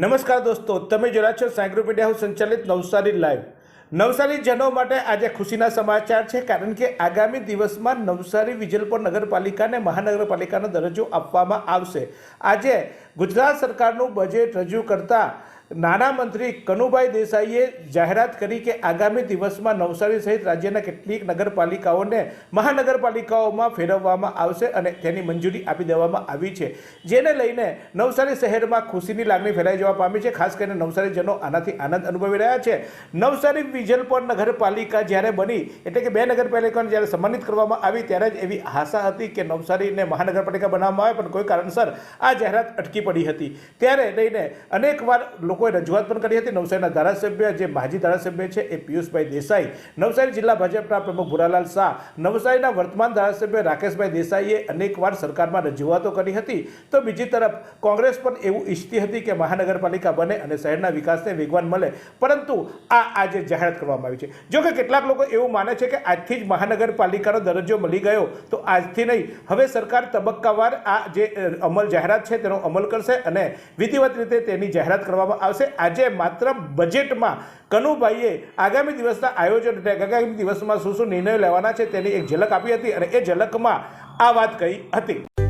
નમસ્કાર દોસ્તો, તમે જોયા છો સાયગ્રો મીડિયા હાઉસ સંચાલિત નવસારી લાઈવ. નવસારી જનો માટે આજે ખુશીના સમાચાર છે, કારણ કે આગામી દિવસમાં નવસારી વિજલપુર નગરપાલિકાને મહાનગરપાલિકાનો દરજ્જો આપવામાં આવશે. આજે ગુજરાત સરકારનું બજેટ રજૂ કરતા નાણામંત્રી કનુભાઈ દેસાઈએ જાહેરાત કરી કે આગામી દિવસમાં નવસારી સહિત રાજ્યના કેટલીક નગરપાલિકાઓને મહાનગરપાલિકાઓમાં ફેરવવામાં આવશે અને તેની મંજૂરી આપી દેવામાં આવી છે. જેને લઈને નવસારી શહેરમાં ખુશીની લાગણી ફેલાઈ જવા પામી છે. ખાસ કરીને નવસારીજનો આનાથી આનંદ અનુભવી રહ્યા છે. નવસારી વિજલપોર નગરપાલિકા જ્યારે બની, એટલે કે બે નગરપાલિકાઓને જ્યારે સન્માનિત કરવામાં આવી, ત્યારે જ એવી આશા હતી કે નવસારીને મહાનગરપાલિકા બનાવવામાં આવે, પણ કોઈ કારણસર આ જાહેરાત અટકી પડી હતી. ત્યારે લઈને અનેકવાર લોકોએ રજૂઆત પણ કરી હતી. નવસારીના ધારાસભ્ય જે માજી ધારાસભ્ય છે એ પિયુષભાઈ દેસાઈ. નવસારી જિલ્લા ભાજપના પ્રમુખ ભુરાલાલ શાહ, નવસારીના વર્તમાન ધારાસભ્ય રાકેશભાઈ દેસાઈએ અનેકવાર સરકારમાં રજૂઆતો કરી હતી. તો બીજી તરફ, કોંગ્રેસ પણ એવું ઈચ્છતી હતી કે મહાનગરપાલિકા બને અને શહેરના વિકાસને વેગવાન મળે. પરંતુ આ આજે જાહેરાત કરવામાં આવી છે. જો કે કેટલાક લોકો એવું માને છે કે આજથી જ મહાનગરપાલિકાનો દરજ્જો મળી ગયો, તો આજથી નહીં. હવે સરકાર તબક્કાવાર આ જે અમલ જાહેરાત છે તેનો અમલ કરશે અને વિધિવત રીતે તેની જાહેરાત કરવામાં આવશે. આજે માત્ર બજેટમાં કનુભાઈએ આગામી દિવસના આયોજન આગામી દિવસમાં શું શું નિર્ણયો લેવાના છે તેની એક ઝલક આપી હતી અને એ ઝલકમાં આ વાત કહી હતી.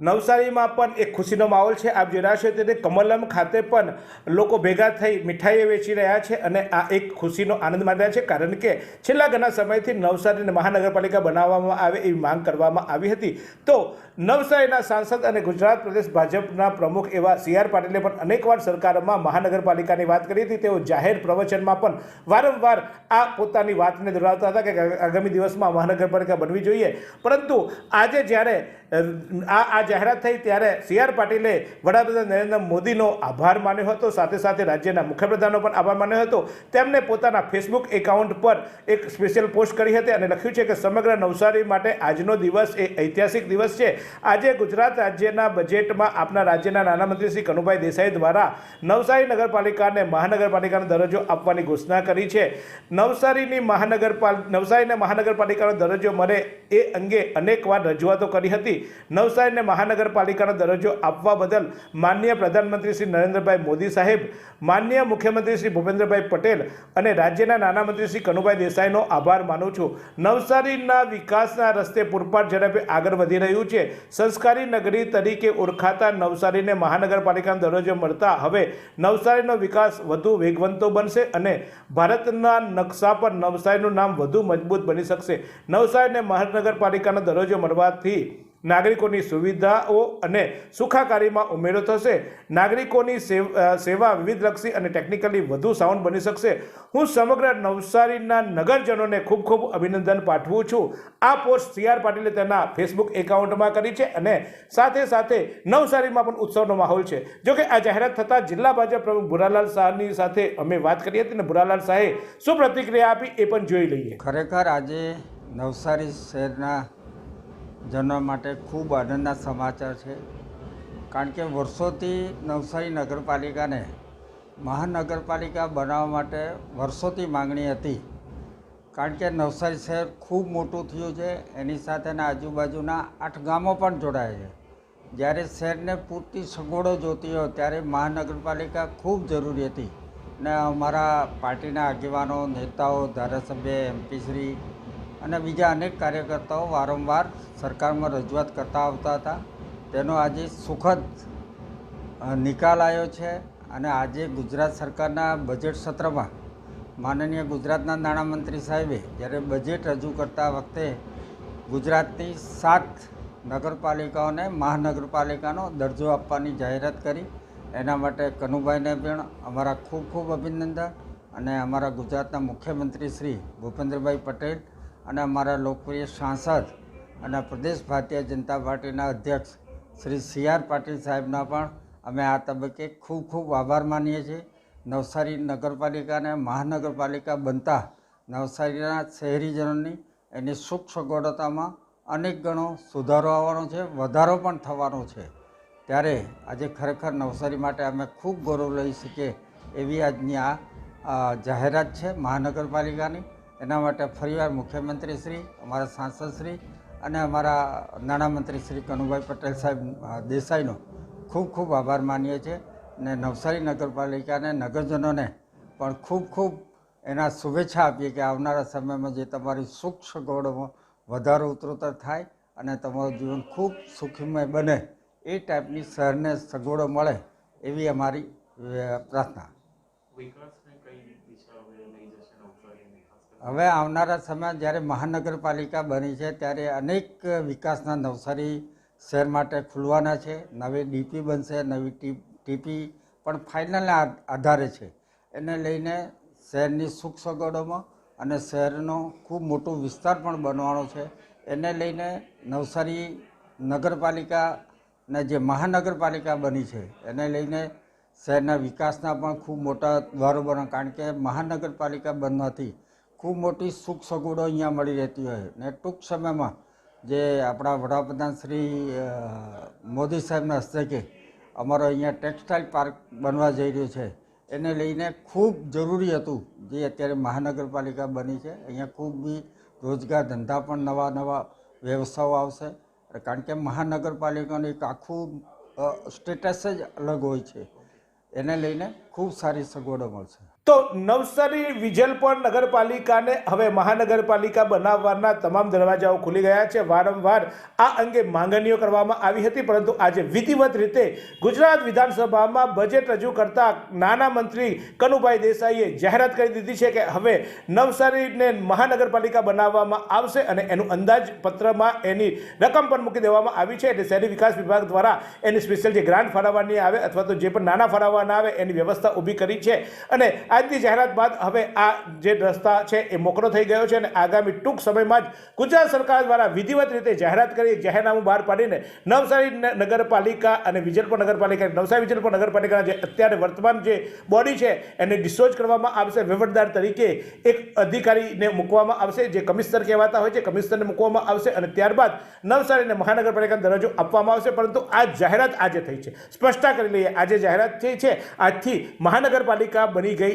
નવસારીમાં પણ એક ખુશીનો માહોલ છે, આપ જોઈ રહ્યા છો તેને કમલમ ખાતે પણ લોકો ભેગા થઈ મીઠાઈઓ વેચી રહ્યા છે અને આ એક ખુશીનો આનંદ માણી છે, કારણ કે છેલ્લા ઘણા સમયથી નવસારીને મહાનગરપાલિકા બનાવવામાં આવે એવી માંગ કરવામાં આવી હતી. તો નવસારીના સાંસદ અને ગુજરાત પ્રદેશ ભાજપના પ્રમુખ એવા સી આર પાટીલે પણ અનેકવાર સરકારમાં મહાનગરપાલિકાની વાત કરી હતી. તેઓ જાહેર પ્રવચનમાં પણ વારંવાર આ પોતાની વાતને દોહરાવતા હતા કે આગામી દિવસમાં મહાનગરપાલિકા બનવી જોઈએ. પરંતુ આજે જ્યારે આ આ જાહેરાત થઈ ત્યારે સી આર પાટીલે વડાપ્રધાન નરેન્દ્ર મોદીનો આભાર માન્યો હતો, સાથે સાથે રાજ્યના મુખ્યપ્રધાનનો પણ આભાર માન્યો હતો. તેમણે પોતાના ફેસબુક એકાઉન્ટ પર એક સ્પેશિયલ પોસ્ટ કરી હતી અને લખ્યું છે કે સમગ્ર નવસારી માટે આજનો દિવસ એ ઐતિહાસિક દિવસ છે. આજે ગુજરાત રાજ્યના બજેટમાં આપના રાજ્યના નાણામંત્રી શ્રી કનુભાઈ દેસાઈ દ્વારા નવસારી નગરપાલિકાને મહાનગરપાલિકાનો દરજ્જો આપવાની ઘોષણા કરી છે. નવસારીની મહાનગરપાલ, નવસારીને મહાનગરપાલિકાનો દરજ્જો મળે એ અંગે અનેકવાર રજૂઆતો કરી હતી. નવસારીને મહાનગરપાલિકાનો દરજ્જો આપવા બદલ માનનીય પ્રધાનમંત્રી શ્રી નરેન્દ્રભાઈ મોદી સાહેબ, માનનીય મુખ્યમંત્રી શ્રી ભૂપેન્દ્રભાઈ પટેલ અને રાજ્યના નાણામંત્રી શ્રી કનુભાઈ દેસાઈનો આભાર માનું છું. નવસારીના વિકાસના રસ્તે પૂરપાટ ઝડપે આગળ વધી રહ્યું છે. સંસ્કારી નગરી તરીકે ઓળખાતા નવસારીને મહાનગરપાલિકાનો દરજ્જો મળતા હવે નવસારીનો વિકાસ વધુ વેગવંતો બનશે અને ભારતના નકશા પર નવસારીનું નામ વધુ મજબૂત બની શકશે. નવસારીને મહાનગરપાલિકાનો દરજ્જો મળવાથી નાગરિકોની સુવિધાઓ અને સુખાકારીમાં ઉમેરો થશે. નાગરિકોની સેવ- સેવા વિવિધલક્ષી અને ટેકનિકલી વધુ સાઉન્ડ બની શકશે. હું સમગ્ર નવસારીના નગરજનોને ખૂબ ખૂબ અભિનંદન પાઠવું છું. આ પોસ્ટ સી આર પાટીલે તેના ફેસબુક એકાઉન્ટમાં કરી છે અને સાથે સાથે નવસારીમાં પણ ઉત્સવનો માહોલ છે. જો કે આ જાહેરાત થતાં જિલ્લા ભાજપ પ્રમુખ ભુરાલાલ શાહની સાથે અમે વાત કરી હતી અને ભુરાલાલ શાહે શું પ્રતિક્રિયા આપી એ પણ જોઈ લઈએ. ખરેખર આજે નવસારી શહેરના જનો માટે ખૂબ આનંદના સમાચાર છે. કારણ કે વર્ષોથી નવસારી નગરપાલિકાને મહાનગરપાલિકા બનાવવા માટે વર્ષોથી માંગણી હતી. કારણ કે નવસારી શહેર ખૂબ મોટું થયું છે. એની સાથેના આજુબાજુના આઠ ગામો પણ જોડાયા છે. જ્યારે શહેરને પૂરતી સગવડો જોતી હોય ત્યારે મહાનગરપાલિકા ખૂબ જરૂરી હતી. ને અમારા પાર્ટીના આગેવાનો, નેતાઓ, ધારાસભ્ય એમપીશ્રી અને બીજા અનેક કાર્યકર્તાઓ વારંવાર સરકારમાં રજૂઆત કરતા આવતા હતા. તેનો આજે સુખદ નિકાલ આવ્યો છે અને આજે ગુજરાત સરકારના બજેટ સત્રમાં માનનીય ગુજરાતના નાણામંત્રી સાહેબે જ્યારે બજેટ રજૂ કરતા વખતે ગુજરાતની સાત નગરપાલિકાઓને મહાનગરપાલિકાનો દરજ્જો આપવાની જાહેરાત કરી. એના માટે કનુભાઈને પણ અમારા ખૂબ ખૂબ અભિનંદન અને અમારા ગુજરાતના મુખ્યમંત્રી શ્રી ભૂપેન્દ્રભાઈ પટેલ અને અમારા લોકપ્રિય સાંસદ અને પ્રદેશ ભારતીય જનતા પાર્ટીના અધ્યક્ષ શ્રી સી આર પાટીલ સાહેબના પણ અમે આ તબક્કે ખૂબ ખૂબ આભાર માનીએ છીએ. નવસારી નગરપાલિકાને મહાનગરપાલિકા બનતા નવસારીના શહેરીજનોની એની સુખ સગવડતામાં અનેક ગણો સુધારો આવવાનો છે, વધારો પણ થવાનો છે. ત્યારે આજે ખરેખર નવસારી માટે અમે ખૂબ ગૌરવ લઈ શકીએ એવી આજની આ જાહેરાત છે મહાનગરપાલિકાની. એના માટે ફરીવાર મુખ્યમંત્રી શ્રી અમારા સાંસદ શ્રી અને અમારા નાણામંત્રી શ્રી કનુભાઈ પટેલ સાહેબ દેસાઈનો ખૂબ ખૂબ આભાર માનીએ છીએ અને નવસારી નગરપાલિકાને, નગરજનોને પણ ખૂબ ખૂબ એના શુભેચ્છા આપીએ કે આવનારા સમયમાં જે તમારી સુખ સગવડોમાં વધારો ઉત્તરોત્તર થાય અને તમારું જીવન ખૂબ સુખમય બને એ ટાઈપની શહેરને સગવડો મળે એવી અમારી પ્રાર્થના વિકાસને કઈ દિશા હવે લઈ જશે નવસારીને ખાસ કરીને? હવે આવનારા સમય જ્યારે મહાનગરપાલિકા બની છે, ત્યારે અનેક વિકાસના નવસારી શહેર માટે ખુલવાના છે. નવી ડીપી બનશે, નવી ટીપી પણ ફાઇનલના આધારે છે. એને લઈને શહેરની સુખ સગવડોમાં અને શહેરનો ખૂબ મોટો વિસ્તાર પણ બનવાનો છે. એને લઈને નવસારી નગરપાલિકાને જે મહાનગરપાલિકા બની છે, એને લઈને શહેરના વિકાસના પણ ખૂબ મોટા દ્વારો બનો કારણ કે મહાનગરપાલિકા બનવાથી ખૂબ મોટી સુખ સગવડો અહીંયા મળી રહેતી હોય. ને ટૂંક સમયમાં જે આપણા વડાપ્રધાન શ્રી મોદી સાહેબના હસ્તકે અમારો અહીંયા ટેક્સટાઇલ પાર્ક બનવા જઈ રહ્યો છે, એને લઈને ખૂબ જરૂરી હતું, જે અત્યારે મહાનગરપાલિકા બની છે. અહીંયા ખૂબ બી રોજગાર ધંધા પણ નવા નવા વ્યવસાયો આવશે. કારણ કે મહાનગરપાલિકાનું એક આખું સ્ટેટસ જ અલગ હોય છે. એને લઈને ખૂબ સારી સગવડો મળશે. તો નવસારી વિજલપોર નગરપાલિકાને હવે મહાનગરપાલિકા બનાવવાના તમામ દરવાજાઓ ખુલી ગયા છે. વારંવાર આ અંગે માંગણીઓ કરવામાં આવી હતી, પરંતુ આજે વિધિવત રીતે ગુજરાત વિધાનસભામાં બજેટ રજૂ કરતા નાના મંત્રી કનુભાઈ દેસાઈએ જાહેરાત કરી દીધી છે કે હવે નવસારીને મહાનગરપાલિકા બનાવવામાં આવશે અને એનું અંદાજપત્રમાં એની રકમ પણ મૂકી દેવામાં આવી છે. એટલે શહેરી વિકાસ વિભાગ દ્વારા એની સ્પેશિયલ જે ગ્રાન્ટ ફાળવવાની આવે અથવા તો જે પણ નાના ફાળવવાના આવે એની વ્યવસ્થા ઊભી કરી છે. અને આજની જાહેરાત બાદ હવે આ જે રસ્તા છે એ મોકળો થઈ ગયો છે અને આગામી ટૂંક સમયમાં જ ગુજરાત સરકાર દ્વારા વિધિવત રીતે જાહેરાત કરી જાહેરનામું બહાર પાડીને નવસારી નગરપાલિકા અને વિજલપુર નગરપાલિકા નવસારી વિજલપુર નગરપાલિકાના જે અત્યારે વર્તમાન જે બોડી છે એને ડિસ્ચોઝ કરવામાં આવશે. વહીવટદાર તરીકે એક અધિકારીને મૂકવામાં આવશે, જે કમિશનર કહેવાતા હોય છે. કમિશનરને મૂકવામાં આવશે અને ત્યારબાદ નવસારીને મહાનગરપાલિકાનો દરજ્જો આપવામાં આવશે. પરંતુ આ જાહેરાત આજે થઈ છે. સ્પષ્ટતા કરી લઈએ, આજે જાહેરાત થઈ છે. આજથી મહાનગરપાલિકા બની ગઈ